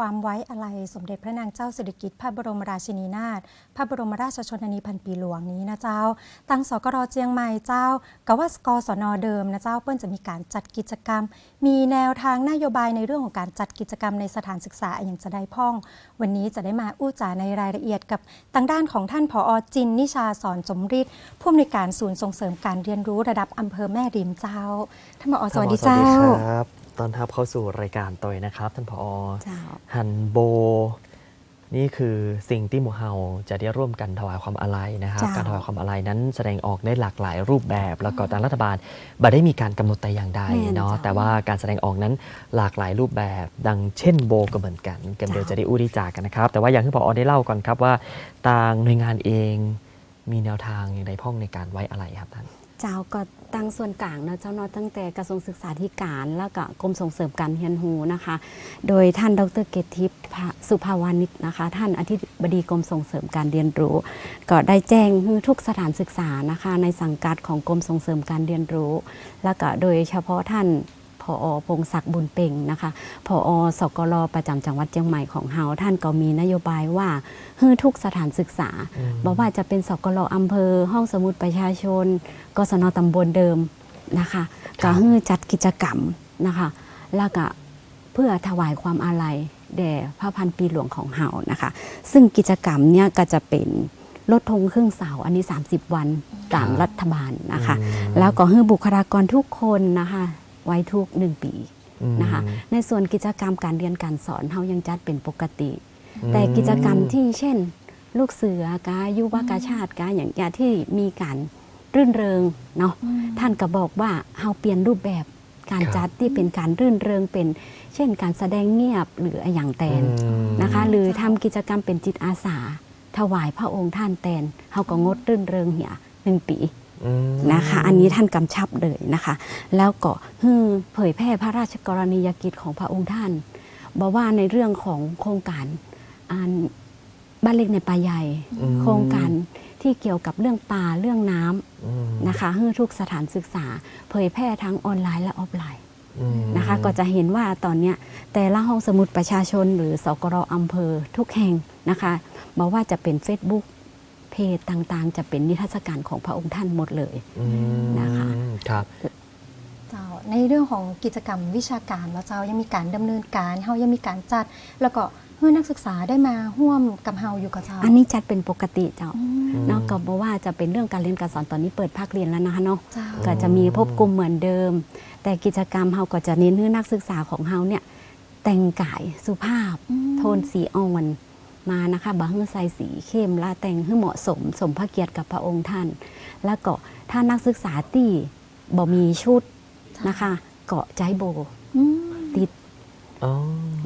ความไว้อาลัยสมเด็จพระนางเจ้าสิริกิติ์พระบรมราชินีนาถพระบรมราชชนนีพันปีหลวงนี้นะเจ้าตั้งสกรเจียงใหม่เจ้ากว่ากศนเดิมนะเจ้าเปิ้นจะมีการจัดกิจกรรม มีแนวทางนโยบายในเรื่องของการจัดกิจกรรมในสถานศึกษาอย่างจะได้พ่อง วันนี้จะได้มาอู้จ่าในรายละเอียดกับทางด้านของท่านผอจินนิชาสอนสมฤทธิ์ผู้อำนวยการศูนย์ส่งเสริมการเรียนรู้ระดับอำเภอแม่ริมเจ้าท่านผอสวัสดีเจ้าครับ ตอนทับเข้าสู่รายการตัวนะครับ ท่านผอเจ้าฮันโบ นี่คือสิ่งที่หมู่เฮาจะได้ร่วมกันถวายความอาลัยนะครับเจ้าการถวายความอาลัยนั้นแสดงออกได้หลากหลายรูปแบบ แล้วก็ทางรัฐบาลบ่ได้มีการกำหนดแต่อย่างใดแม่นเนาะเจ้าแต่ว่าการแสดงออกนั้นหลากหลายรูปแบบ ดังเช่นโบก็เหมือนกันเกมเดียวเจ้าจะได้อู้ได้จากกันนะครับ แต่ว่าอย่างที่ผอได้เล่าก่อนครับว่าทางหน่วยงานเองมีแนวทางอย่างไรพ่องในการไว้อาลัยครับท่าน เจ้าก็ตั้งส่วนกลางเนาะเจ้าเนาะตั้งแต่กระทรวงศึกษาธิการแล้วก็กรมส่งเสริมการเรียนรู้นะคะ โดยท่านดรเกตทิพย์สุภาวานิชนะคะ ท่านอธิบดีกรมส่งเสริมการเรียนรู้ ก็ได้แจ้งทุกสถานศึกษานะคะ ในสังกัดของกรมส่งเสริมการเรียนรู้ แล้วก็โดยเฉพาะท่าน อพงศักดิ์บุญเป่งนะคะผอสกลประจำจังหวัดเชียงใหม่ของเฮาท่านก็มีนโยบายว่าให้ทุกสถานศึกษาอืมบอกว่าจะเป็นสกลอำเภอ ห้องสมุดประชาชนกศนตำบลเดิมนะคะครัก็บให้จัดกิจกรรมนะคะแล้วก็เพื่อถวายความอาลัยแด่พระพันปีหลวงของเฮานะคะ ซึ่งกิจกรรมเนี่ยก็จะเป็นลดธงครึ่งเสาอันนี้ 30 วันตามรัฐบาลนะคะอืมแล้วก็ให้บุคลากรทุกคนนะคะ ไว้ทุกหนึ่งปีอืมนะคะในส่วนกิจกรรมการเรียนการสอนเฮายังจัดเป็นปกติอืมแต่กิจกรรมที่เช่น ลูกเสือกายุวกาชาติกาอย่างอย่างที่มีการรื่นเริงเนาะท่านก็บอกว่าเฮาเปลี่ยนรูปแบบการครับจัดที่เป็นการรื่นเริงเป็น เช่น การแสดงเงียบหรืออย่างแตนอืมนะคะ หรือทำกิจกรรมเป็นจิตอาสา ถวายพระองค์ท่านแตนเฮาก็งดรื่นเริงเหี่ยหนึ่งปีอืม นะคะ อันนี้ท่านกำชับเลยนะคะ แล้วก็ฮือเผยแพร่พระราชกรณียกิจของพระองค์ท่านบอกว่าในเรื่องของโครงการอันบ้านเล็กในป่าใหญ่อืมโครงการที่เกี่ยวกับเรื่องป่าเรื่องน้ำอืมนะคะให้ทุกสถานศึกษา เผยแพร่ทั้งออนไลน์และออฟไลน์อืมนะคะก็จะเห็นว่าตอนเนี้ยแต่ละห้องสมุดประชาชนหรือสกรอำเภอทุกแห่งนะคะบอกว่าจะเป็น Facebook เพจต่างๆ จะเป็นนิทรรศการของพระองค์ท่านหมดเลยนะคะครับเจ้าในเรื่องของกิจกรรมวิชาการว่าเจ้ายังมีการดำเนินการเฮายังมีการจัด แล้วก็เพื่อนักศึกษาได้มาร่วมกับเฮาอยู่กับเจ้าอันนี้จัดเป็นปกติเจ้าอืมเนาะก็บอกว่าจะเป็นเรื่องการเรียนการสอนตอนนี้เปิดภาคเรียนแล้วนะคะเนาะก็จะมีพบกลุ่มเหมือนเดิม แต่กิจกรรมเฮาก็จะเน้นให้นักศึกษาของเฮาเนี่ยแต่งกายสุภาพ โทนสีอ่อน มานะคะบาฮือใส่สีเข้มและแต่งให้เหมาะสม สมพระเกียรติกับพระองค์ท่าน แล้วก็ถ้านักศึกษาที่บ่มีชุดนะคะ เกาะใจโบอืมติดอ๋อ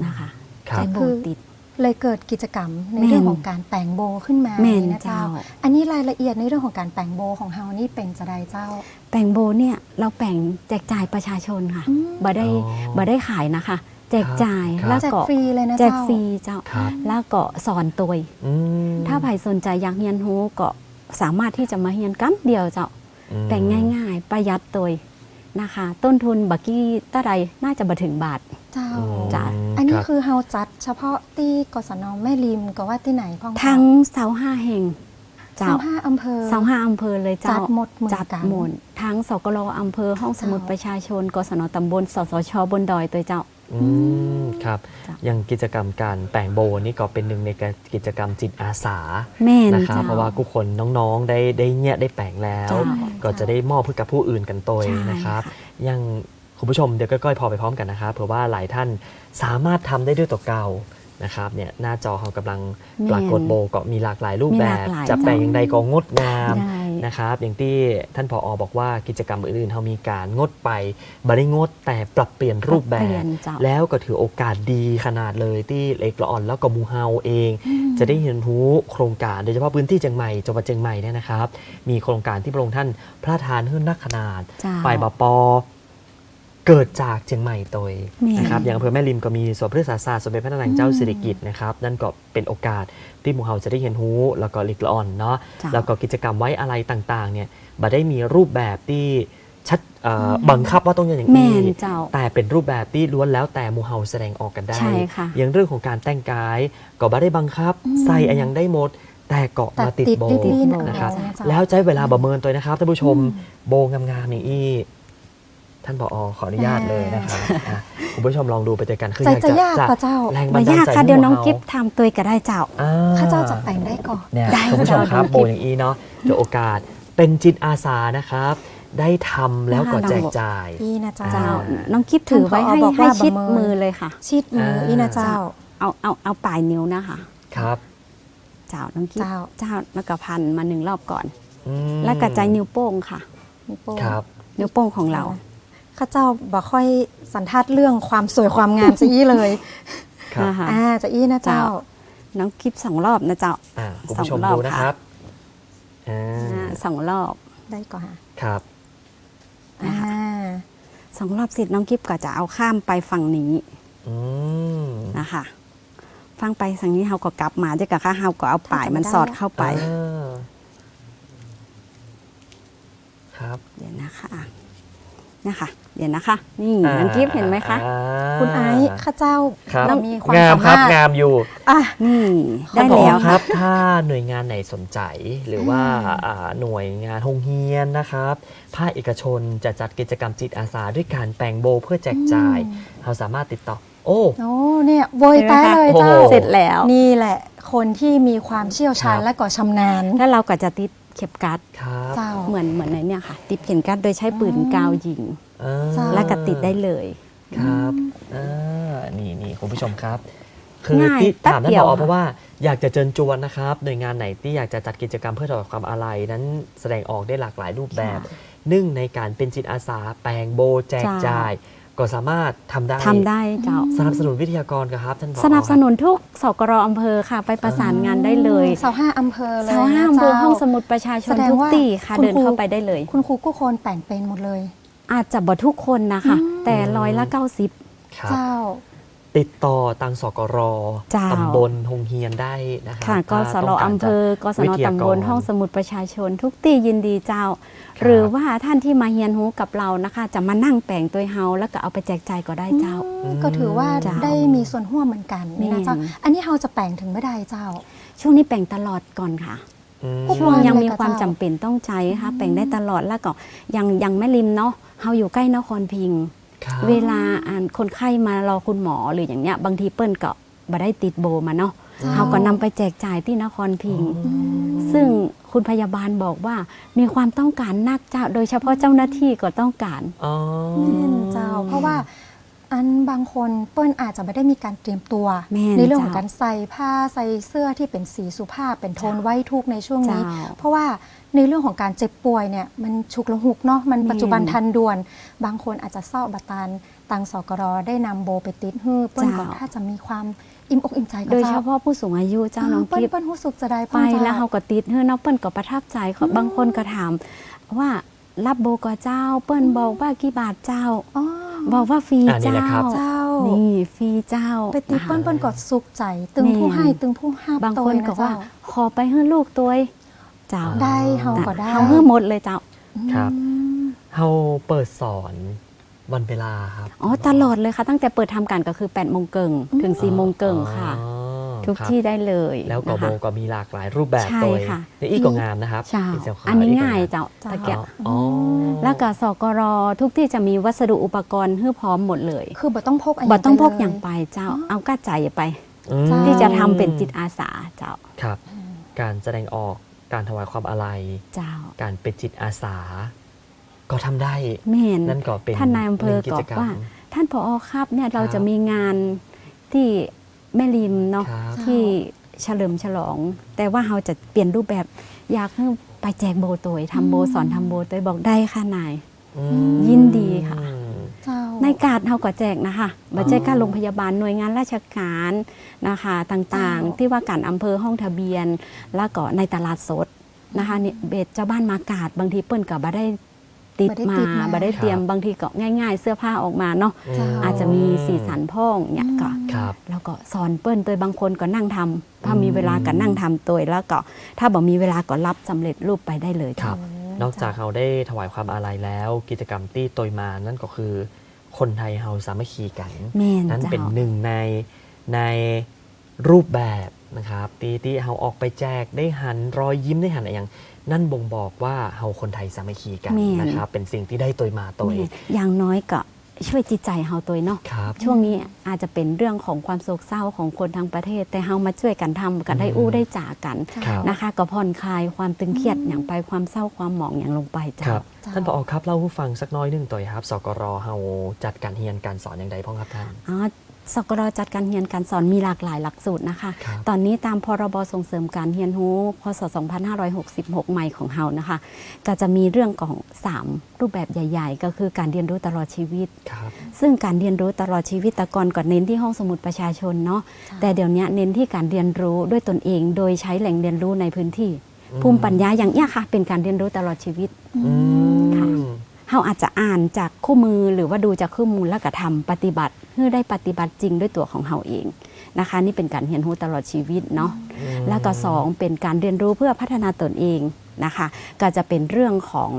นะคะครับใจโบคือติดเลยเกิดกิจกรรมในแม่นเรื่องของการแต่งโบขึ้นมาแม่นนะเจ้าเจ้า อันนี้รายละเอียดในเรื่องของการแต่งโบของเฮานี่เป็นจะได้เจ้า แต่งโบเนี่ยเราแบ่งแจกจ่ายประชาชนค่ะอืมบ่ได้อ๋อบ่ได้ขายนะคะ แจกจ่ายครับ แล้วแจกก็ฟรีเลยนะแจกเจ้า ฟรีเจ้า ครับ แล้วก็สอนตัวอืมถ้าใครสนใจอยากเรียนรู้ก็สามารถที่จะมาเรียนกันเดียวเจ้า อืมแต่งง่ายๆ ประหยัดตัวนะคะ ต้นทุนบักกี้ตาใดน่าจะมาถึงบาท เจ้าอืมจ้ะ อันนี้รับคือเฮาจัดเฉพาะที่กศนแม่ริมก็ว่าที่ไหนพ้องทั้งเสาห้าแห่งเจ้าเจ้าห้าอำเภอเสาห้าอำเภอเลยจัเจ้าดหมดเหมือนจัดกัน หมดทั้งสกลอำเภอห้องสมุดเจ้าประชาชนกศนตำบลสสชบนดอยตัวเจ้า อืมครับ จ้ะอย่างกิจกรรมการแปลงโบนี่ก็เป็นหนึ่งในกิจกรรมจิตอาสาแม่นนะครับเจ้าเพราะว่าผู้คนน้องๆได้ได้เนี่ยได้แปลงแล้วเจ้าก็จะได้มอบให้กับผู้อื่นกันตัวใช่นะครับค่ะอย่างคุณผู้ชมเดี๋ยวก็ก้อยพอไปพร้อมกันนะครับเผื่อว่าหลายท่านสามารถทำได้ด้วยตัวเก่านะครับเนี่ยหน้าจอเขากำลังปรากฏโบก็มีหลากหลายรูปมีแบหลาบ กหลายจะแปลงเจ้าอย่างใดก็งดงาม ได้ นะครับ อย่างที่ท่านผออบอกว่ากิจกรรมอื่นๆเขามีการงดไปบริงดแต่ปรับเปลี่ยนรูปแบปรับเปลี่บยนเจ้าแล้วก็ถือโอกาสดีขนาดเลยที่เล็กละอ่อนแล้วก็หมูเฮาเอง จะได้เห็นรู้โครงการโดยเฉพาะพื้นที่เชียงใหม่จังหวัดเชียงใหม่เนี่ยนะครับ มีโครงการที่พระองค์ท่านพระราชทานขึ้นนักขนาดเจ้าฝ่ายบปอ เกิดจากเชียงใหม่โดยแม่นะครับอย่างอำเภอแม่ริมก็มีสวนพฤกษศาสตร์สมเด็จพระนางเจ้าสิริกิติ์นะครับนั่นก็เป็นโอกาสที่หมู่เฮาจะได้เห็นรู้แล้วก็เล็กละอ่อนเนาะเจ้าแล้วก็กิจกรรมไว้อะไรต่างๆเนี่ยบัได้มีรูปแบบที่ชัดเอ่อบังคับว่าต้องอย่างแม่นี้นเจ้าแต่เป็นรูปแบบที่ล้วนแล้วแต่หมูเฮาแสดงออกกันได้ใช่ค่ะอย่างเรื่องของการแต่งกายก็บ่ได้บังคับใส่อะยังได้หมด แต่เกาะแต่มาติดติดโบดิ้นๆนะนะคครัรับบแล้วใช้เวลาประเมินตัวนะครับท่านผู้ชมโบงามๆอย่างอี้ ท่านผอขออนุญาตเลยนะครับอะคุณผู้ชมลองดูไปด้วยกันคือใจอยากจะจะยากกว่าเจ้าแรงบัมานดาลยากใจค่ะเดี๋ยวน้องให้หมู่กิฟเฮาทำตัวก็ได้เจ้าอ่ข้าเจ้าจะแต่งได้ก่อนเนี่ยได้คุณผู้ชมครับค่ะโบอย่างนี้เนาะเดี๋ยวโอกาสเป็นจิตอาสานะครับ ได้ทำแล้วก็นะคะแจกจ่ายอีนะเจ้าเจ้าน้องกิฟถือไว้ให้ท่านผอบอกให้ว่าชิดประเมินมือเลยค่ะ ชิดมืออีนะเจ้า เอาเอาเอาปลายนิ้วนะคะครับเจ้าน้องกิฟเจ้าเจ้าแล้วก็พันมาหนึ่งรอบก่อนอืมแล้วกระจายนิ้วโป้งค่ะนิ้วโป้งครับนิ้วโป้งของเรา ข้าเจ้าบ่ค่อยสันทัดเรื่องความสวยความงามจะอี้เลยครับนะคะอ่าจะอี้นะเจ้าเจ้าน้องกิฟสองรอบนะเจ้า อ่าคุณผู้ชมสองรอบดูนะครับอ่าอ่าสองรอบได้ก่อนค่ะครับ อ่าสองรอบเสร็จน้องกิฟก็จะเอาข้ามไปฝั่งนี้อืมนะคะฟังไปฝั่งนี้เราก็กลับมาด้วยกับข้าเราก็เอาปลายมันสอดเข้าไปอ่าครับ เดี๋ยวนะคะ นะคะ เดี๋ยวนะคะ นี่น้องกิฟเห็นไหมคะ อ่าคุณไอซ์ข้าเจ้าครับ เรามีความงามสาครัมาบรถงามอยู่อะ นี่ท่าได้นผอแล้วคค่ะ รับ ถ้าหน่วยงานไหนสนใจ หรือว่าอ่าหน่วยงานโรงเรียนนะครับภาคเอกชนจะจัดกิจกรรมจิตอาสาด้วยการแปลงโบเพื่อแจกจ่าย เราสามารถติดต่อ โอ้ โอ้เนี่ยโวยตายเลยโอ้โห เจ้า เสร็จแล้ว นี่แหละคนที่มีความเชี่ยวชาญครับ และก็ชำนาญแล้วเราก็จะติด เข็บกัดครับเจ้า เหมือนเหมือนในเนี่ยค่ะ ติดเข็มกัดโดยใช้ปืนกาวยิง อ่าจ้า แล้วก็ติดได้เลย ครับอ่านี่นี่คุณผู้ชมครับ คือง่ายที่แป๊บถามท่านเดียวผอค่ะ เพราะว่าอยากจะเชิญชวนนะครับหน่วยงานไหนที่อยากจะจัดกิจกรรมเพื่อถวายความอาลัยนั้นแสดงออกได้หลากหลายรูปแบบ หนึ่งในการเป็นจิตอาสาแปลงโบแจกจ้าจ่าย ก็สามารถทำได้ทำได้เจ้า สนับสนุนวิทยากรครับท่านผอ สนับสนุนทุกสกรอำเภอค่ะ ไปประสานงานได้เลยเสาห้าอำเภอเลยเสาห้านะอำเภอจ้ห้องสมุดประชาชแสนดงทุกว่าตีค่ะคุณเดินครู เข้าไปได้เลย คุณครูกู้คนแต่งเป็นหมดเลย อาจจะบ่ทุกคนนะคะอืมแต่ร้อยละเก้าสิบครับ เจ้า ติดต่อตังสกรเจ้าตำบลหงเฮียนได้นะครัค่ะกถ้าสต้รงการอำเภอกสวินทยากรตำบลห้องสมุดประชาชน ทุกตียินดีเจ้า หรือว่าท่านที่มาเฮียนหูกับเรานะคะ จะมานั่งแปลงตัวเฮาแล้วก็เอาไปแจกจ่ายก็ได้เจ้าอืมก็ถือว่าเจ้าได้มีส่วนร่วมเหมือนกันนี่นะเจ้าแม่นอันนี้เราจะแปลงถึงเมื่อใดเจ้า ช่วงนี้แปลงตลอดก่อนค่ะอืมทุกช่วงวันยังเลยมีค่ะความเจ้าจำเป็นต้องใช้ค่ะแปลงได้ตลอดแล้วก็ยังยังไม่ริมเนาะเฮาอยู่ใกล้นครพิงค์ครับ เวลาอ่านคนไข้มารอคุณหมอหรืออย่างเงี้ยบางทีเปิ้ลก็บ่ได้ติดโบมาเนาะจ้าเฮาก็นำไปแจกจ่ายที่นครพิงค์อืมซึ่งคุณพยาบาลบอกว่ามีความต้องการนักเจ้า โดยเฉพาะเจ้าหน้าที่ก็ต้องการอ๋อแม่นเจ้า เพราะว่าอันบางคนเปิ้ลอาจจะไม่ได้มีการเตรียมตัวแม่นในเรื่องของเจ้าการใส่ผ้าใส่เสื้อที่เป็นสีสุภาพเป็นโทนไว้ทุกข์ในช่วงนี้เจ้าเพราะว่า ในเรื่องของการเจ็บป่วยเนี่ยมันฉุกละหุกเนาะมันแม่นปัจจุบันทันด่วน บางคนอาจจะเศร้าบัตานตังสกรได้นำโบไปติดฮื้อเปิ้ลก็ถ้าจะมีความอิ่มอกอิ่มใจกับโดยเฉเจ้าพาะผู้สูงอายุเจ้าน้องเปิ้ลกิฟเปิ้ลรู้สึกจะได้ไปแล้วเฮาก็ติดเฮ้อเนาะเปิ้ลก็ประทับใจเขาบางคนก็ถามว่ารับโบก็เจ้า เปิ้ลบอกว่ากี่บาทเจ้าอ๋อบอกว่าฟรีอ่านี่เจ้าแหละครับเจ้านี่ฟรีเจ้าไปติดเปิ้ลเปิ้ลก็สุขใจ ตึงแม่นผู้ให้ตึงผู้ห้าบางคนก็ว่าขอไปเฮ้อลูกตัว เองเจ้าได้เฮาก็ได้เฮาเฮ้อหมดเลยเจ้าครับอืมเฮาเปิดสอนวันเวลาครับ อ๋อ ตลอดเลยค่ะ ตั้งแต่เปิดทำการก็คือ8โมงเกิงถึง4โมงเกิงค่ะอ๋อทุกครับที่ได้เลยแล้วก็นะโบคะก็มีหลากหลายรูปแบบใช่โดยค่ะในอีกก็งามนะครับเจ้าเป็นเซลล์ขวอันนี้กก็ง่ายมเจ้าตะเกียบอ๋อแล้วก็สกรทุกที่จะมีวัสดุอุปกรณ์ให้พร้อมหมดเลย คือบ่ต้องพกะไรบ่ต้องพกไปเลอย่างไปเจ้าเอากระใจไปอืมจ้าที่จะทำเป็นจิตอาสาเจ้าครับ การแสดงออก การถวายความอาลัยเจ้า การเป็นจิตอาสา ก็ทำได้แม่นนั่นก็เป็นท่านนายอำเภอหนึ่งก็จรรมว่า ท่านผอครับเนี่ยเราครับจะมีงานที่แม่ริมเนาะครับที่เฉลิมฉลอง แต่ว่าเราจะเปลี่ยนรูปแบบอยากให้ไปแจกโบโตยทำโบสอนทำโบโตยบอกได้ค่ะนายอืมยินดีค่ะเจ้า ในการเท่ากับแจกนะคะบัจเจการโรงพยาบาลหน่วยงานราชการนะคะต่างๆ ที่ว่าการอำเภอห้องทะเบียน แล้วก็ในตลาดสดนะคะเนี่ยเบสเจ้าบ้านมากาดบางทีเปิ้นก็บ่ได้ติดบ่ได้มาติดมาบ่ได้เตรียมครับบางทีก็ง่าย ๆ เสื้อผ้าออกมาเนาะเจ้าอาจจะมีสีสันพ่องเนี่ยก็ครับแล้วก็สอนเปิ้นตัวบางคนก็นั่งทำถ้าอืมมีเวลาก็นั่งทำตัวแล้วก็ถ้าบ่มีเวลาก็รับสำเร็จรูปไปได้เลยครับโอ้นอกจากเราได้ถวายความอาลัยแล้ว กิจกรรมที่ตยมานั่นก็คือ คนไทยเฮาสามัคคีกันแม่นนั่นเจ้าเป็นหนึ่งในในรูปแบบนะครับที่ที่เฮาออกไปแจกได้หันรอยยิ้มได้หันอะไรอย่างนั่นบ่งบอกว่าเฮาคนไทยสามัคคีกันแม่นนะครับ เป็นสิ่งที่ได้ตยมาตยแม่อย่างน้อยก็ ช่วยจิตใจเฮาตัวเนาะครับ ช่วงนี้อาจจะเป็นเรื่องของความโศกเศร้าของคนทั้งประเทศ แต่เฮามาช่วยกันทำกันได้อืมอู้ได้จ่ากันครับ นะคะก็ผ่อนคลายความตึงเครียดอย่างไปความเศร้าความหมองอย่างลงไปคเจ้า รับเจ้า ท่านผอครับเล่าให้ฟังสักน้อยหนึ่งต่อยครับสกรเฮาจัดการเรียนการสอนอย่างไรพ้องครับท่าน อ๋อ สกรจัดการเรียนการสอนมีหลากหลายหลักสูตรนะคะครับตอนนี้ตามพรบส่งเสริมการเรียนรู้พศ 2566 ใหม่ของเฮานะคะ ก็จะมีเรื่องของ 3 รูปแบบใหญ่ ๆ ก็คือการเรียนรู้ตลอดชีวิตครับซึ่งการเรียนรู้ตลอดชีวิตแต่ก่อนก่อนเน้นที่ห้องสมุดประชาชนเนาะจ้ะแต่เดี๋ยวนี้เน้นที่การเรียนรู้ด้วยตนเอง โดยใช้แหล่งเรียนรู้ในพื้นที่อืมภูมิปัญญาอย่างเนี้ยค่ะ เป็นการเรียนรู้ตลอดชีวิตอืมค่ะ เฮาอาจจะอ่านจากคู่มือหรือว่าดูจากคู่มือแล้วก็ทำปฏิบัติเพื่อได้ปฏิบัติจริงด้วยตัวของเฮาเองนะคะ นี่เป็นการเรียนรู้ตลอดชีวิตเนาะอืมแล้วก็สองเป็นการเรียนรู้เพื่อพัฒนาตนเองนะคะ ก็จะเป็นเรื่องของ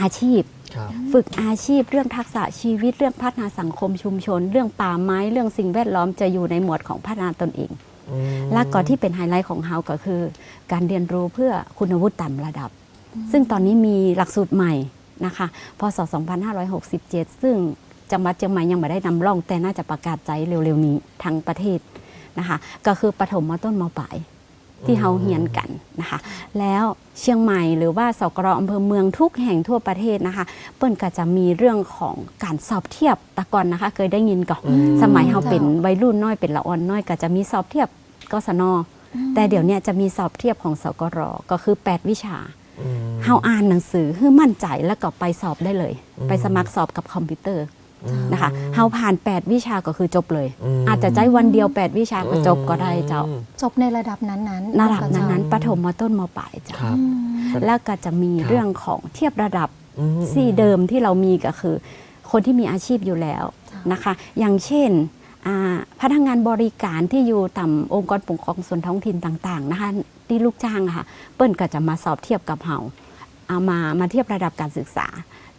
อาชีพครับฝึกอาชีพเรื่องทักษะชีวิตเรื่องพัฒนาสังคมชุมชน เรื่องป่าไม้เรื่องสิ่งแวดล้อมจะอยู่ในหมวดของพัฒนาตนเองอืมและก็ที่เป็นไฮไลท์ของเฮาก็คือ การเรียนรู้เพื่อคุณวุฒิต่ำระดับ ซึ่งตอนนี้มีหลักสูตรใหม่ นะคะ พศ 2567 ซึ่งจังหวัดเชียงใหม่ยังไม่ได้นำร่อง แต่น่าจะประกาศใจเร็วๆนี้ทั้งประเทศนะคะ ก็คือปฐมมต้นมปลายที่เฮาเฮียนกันนะคะ แล้วเชียงใหม่หรือว่าสกรอำเภอเมืองทุกแห่งทั่วประเทศนะคะ เปิ้นก็จะมีเรื่องของการสอบเทียบแตะก่อนนะคะ เคยได้ยินก่อนอืมสมัยเฮาเป็นวัยรุ่นน้อยเป็นละอ่อนน้อยก็จะมีสอบเทียบกศนแต่เดี๋ยวเนี้ยจะมีสอบเทียบของสกรก็คือ 8 วิชาอืม เฮาอ่านหนังสือให้มั่นใจแล้วก็ไปสอบได้เลยอืมไปสมัครสอบกับคอมพิวเตอร์อืมนะคะเฮาผ่าน 8 วิชาก็คือจบเลยมอาจจะใจวันเดียว 8 วิชาก็จบก็ได้เจ้าอืมจบในระดับนั้นๆระดับก็เจ้านั้นๆปฐมมต้นมปลายเจ้าครับอืมแล้วก็จะมีครับเรื่องของเทียบระดับอืมซี่เดิมที่เรามีก็คือ คนที่มีอาชีพอยู่แล้วจ้ะนะคะ อย่างเช่นอ่า พนักงานบริการที่อยู่ต่ำองค์กรปกครองส่วนท้องถิ่นต่างๆนะคะที่ลูกจ้างอะค่ะ เปิ้ลก็จะมาสอบเทียบกับเฮาเอามามาเทียบระดับการศึกษา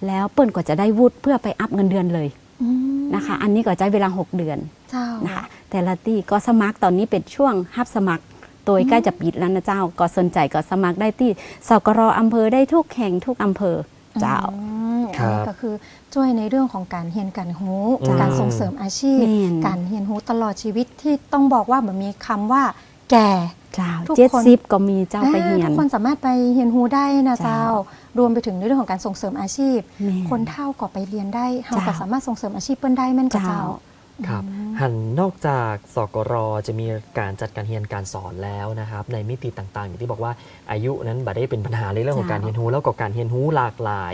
แล้วเปิ้ลก็จะได้วุฒิเพื่อไปอัพเงินเดือนเลยอืมนะคะ อันนี้ก็ใช้เวลา 6 เดือนเจ้านะคะ แต่ละที่ก็สมัครตอนนี้เป็นช่วงฮับสมัครโดยใกล้จะปิดแล้วนะเจ้า ก็สนใจก็สมัครได้ที่สกรอำเภอได้ทุกแห่งทุกอำเภอเจ้า อืมครัอันบนี้ก็คือช่วยในเรื่องของการเรียนการหู้จ้ะการส่งเสริมอาชีพแม่นการเรียนรู้ตลอดชีวิตที่ต้องบอกว่าแบบมีคำว่า แก่เจ้าทุกเจ็ดคนสิบก็มีเจ้าไปเฮียทุนกคนสามารถไปเรียนรู้ได้นะเจ้าเจ้ารวมไปถึงในเรื่องของการส่งเสริมอาชีพแม่คนเท่าก็ไปเรียนได้เฮาเจ้าก็สามารถส่งเสริมอาชีพเปิ้นได้แม่นกับเจ้าเจ้า ครับหันนอกจากสกรจะมีการจัดการเรียนการสอนแล้วนะครับ ในมิติต่างๆ อย่างที่บอกว่าอายุนั้นบัดได้เป็นปัญหาในเรื่องของการเจ้าเรียนรู้แล้วก็การเรียนรู้หลากหลาย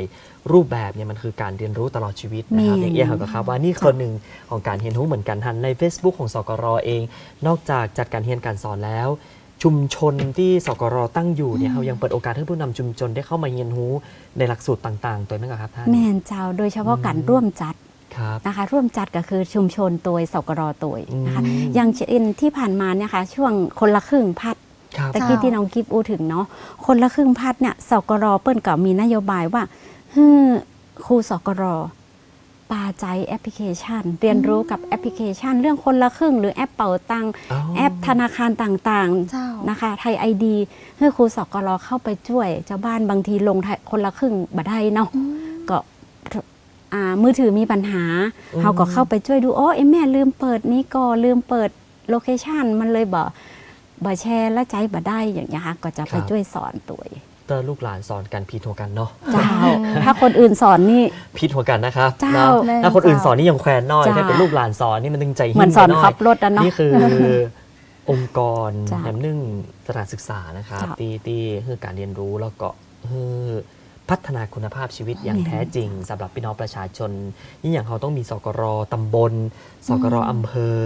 รูปแบบเนี่ยมันคือการเรียนรู้ตลอดชีวิตนะครับแม่อย่างเอี้ยเขาก็ครับว่านี่คนหนึ่งของการเรียนรู้เหมือนกันหันใน Facebook ของสกรเอง นอกจากจัดการเรียนการสอนแล้วชุมชนที่สกรตั้งอยู่เนี่ยเขายังเปิดโอกาสให้ผู้นำชุมชนได้เข้ามาเรียนรู้ในหลักสูตรต่างๆ ตัวนั้นก็ครับท่านแม่นเจ้าโดยเฉพาะการอืมร่วมจัดครับ นะคะร่วมจัดก็คือชุมชนตัวสกรตัวนะคะอืมอย่างเช่นที่ผ่านมาเนี่ยค่ะช่วงคนละครึ่งพัดครับตะกี้เจ้าที่น้องกิฟอูถึงเนาะคนละครึ่งพัดเนี่ยสกรเปิ้นก็มีนโยบายว่าฮือครูสกรปาใจแอปพลิเคชัน เรียนรู้กับแอปพลิเคชัน เรื่องคนละครึ่ง หรือแอปเป่าตังค์อ๋อแอปธนาคารต่างเจ้าๆนะคะไทยไอดีให้ครูสกรเข้าไปช่วยชาวบ้านบางทีลงไทยคนละครึ่งบัได้เนาะอืมก็อ่า มือถือมีปัญหาอืมเขาก็เข้าไปช่วยดูโอ้เอ้แม่ลืมเปิดนี้ก็ลืมเปิดโลเคชันมันเลยบ่บ่แชร์และใจบ่ได้อย่างเงี้ยค่ะก็จะไปช่วยสอนตัวเตอร์ลูกหลานสอนกันผิดหัวกันเนาะเจ้า ถ้าคนอื่นสอนนี่ผิดหัวกันนะครับเจ้าเนาะแม่ถ้าคนอื่นเจ้าสอนนี่ยังแควนน้อยเจ้าถ้าเป็นลูกหลานสอนนี่มันตึงใจหิ้เหมือนสอนไปยขับรถอะเนาะนี่คือองค์กรเจ้าแหนมนึ่งสถานศึกษานะครับเจ้าที่ที่คือการเรียนรู้แล้วก็คือ พัฒนาคุณภาพชีวิตอย่างแม่นแท้จริงสำหรับพี่น้องประชาชนนี่อย่างเขาต้องมีสกรตำบลสกรอำเภอ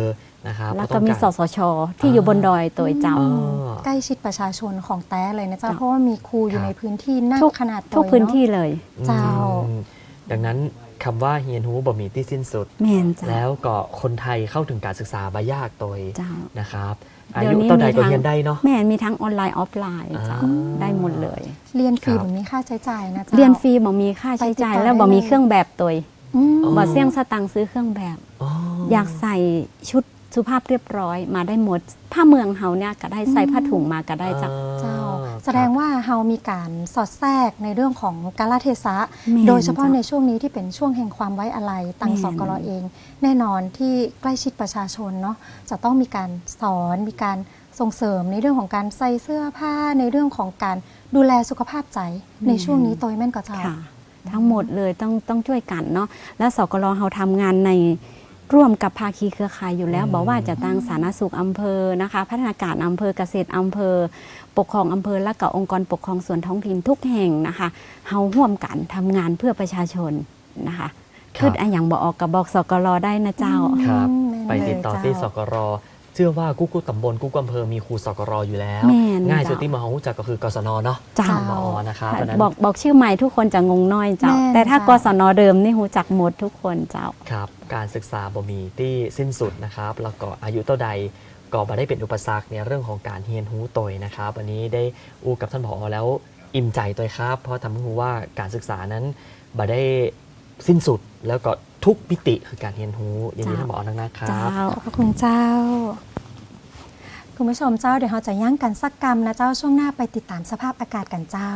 นะครับแล้วเขาก็ต้องมีการสสช ที่อยู่บนดอยตัวเจ้าอ๋อใกล้ชิดประชาชนของแต้เลยนะเจ้าเจ้าเพราะว่ามีครูอยู่ครับในพื้นที่นักทุกขนาดทุกตัวพื้นเาะที่เลยเจ้าอืมดังนั้นคำว่าเฮียนฮูบ่มีที่สิ้นสุดแม่นเจ้าแล้วก็คนไทยเข้าถึงการศึกษาบายากตัวเจ้านะครับ อาเดี๋ยวยุนี้เท่าใดก็มีทั้งเรียนได้เนาะแม่มีทั้งออนไลน์ออฟไลน์เจ้าอ่าได้หมดเลยเรียนฟรีครับแบบมีค่าใช้จ่ายนะเจ้าเรียนฟรีบ่มีค่าใช้จ่ายไปติดต่อแล้วบ่ได้มีเลยเครื่องแบบตัวอืมอ๋อบ่เสี่ยงสตังค์ซื้อเครื่องแบบอ๋ออยากใส่ชุดสุภาพเรียบร้อยมาได้หมด ผ้าเมืองเฮาเนี่ยก็ได้ใส่ผ้าถุงมาก็ได้จ้ะเจ้าอ่า แสดงว่าเฮามีการสอดแทรกในเรื่องของกาลเทศะแม่นโดยเฉพาะจ้ะในช่วงนี้ที่เป็นช่วงแห่งความไว้อาลัยตังแม่นสกรเอง แน่นอนที่ใกล้ชิดประชาชนเนาะจะต้องมีการสอนมีการส่งเสริมในเรื่องของการใส่เสื้อผ้าในเรื่องของการดูแลสุขภาพใจในช่วงนี้โตยแม่นก็เจ้าค่ะทั้งหมดเลยต้องต้องช่วยกันเนาะแล้วสกลเฮาทำงานใน ร่วมกับภาคีเครือข่ายอยู่แล้วอืมบอกว่าจะตั้งสาธารณสุขอำเภอนะคะ พัฒนาการอำเภอเกษตรอำเภอ ปกครองอำเภอและกับองค์กรปกครองส่วนท้องถิ่นทุกแห่งนะคะเฮาร่วมกันทำงานเพื่อประชาชนนะคะครับขึ้นอะอย่างบอกออกกับบอกสกลได้นะเจ้า ครับอืมแม่นไปติดต่อเลยที่เจ้าสกร เชื่อว่ากุ๊กกุ๊กตำบลกุ๊กอำเภอมีครูสกรอยู่แล้ว แม่นง่ายสุดเจ้า ที่มารู้จักก็คือกศนเนาะเจ้า มอนะครับเพราะฉะนั้นบอกบอกชื่อใหม่ทุกคนจะงงน้อยเจ้า แม่นแต่ถ้าเจ้า กศนเดิมนี่หูจักหมดทุกคนเจ้า ครับการศึกษาบ่มีที่สิ้นสุดนะครับ แล้วก็อายุเท่าใดก็บ่ได้เป็นอุปสรรคในเรื่องของการเรียนรู้ตวยนะครับวันนี้ได้อู้กับท่านผอแล้วอิ่มใจตัวครับ เพราะทำให้รู้ว่าการศึกษานั้นบ่ได้สิ้นสุดแล้วก็ ทุกมิติคือการเรียนรู้ยินดีท่านผอนักนะครัเจ้าบขอบคุณเจ้า คุณผู้ชมเจ้าเดี๋ยวเราจะย่างกันสักกรรมนะเจ้าช่วงหน้าไปติดตามสภาพอากาศกันเจ้า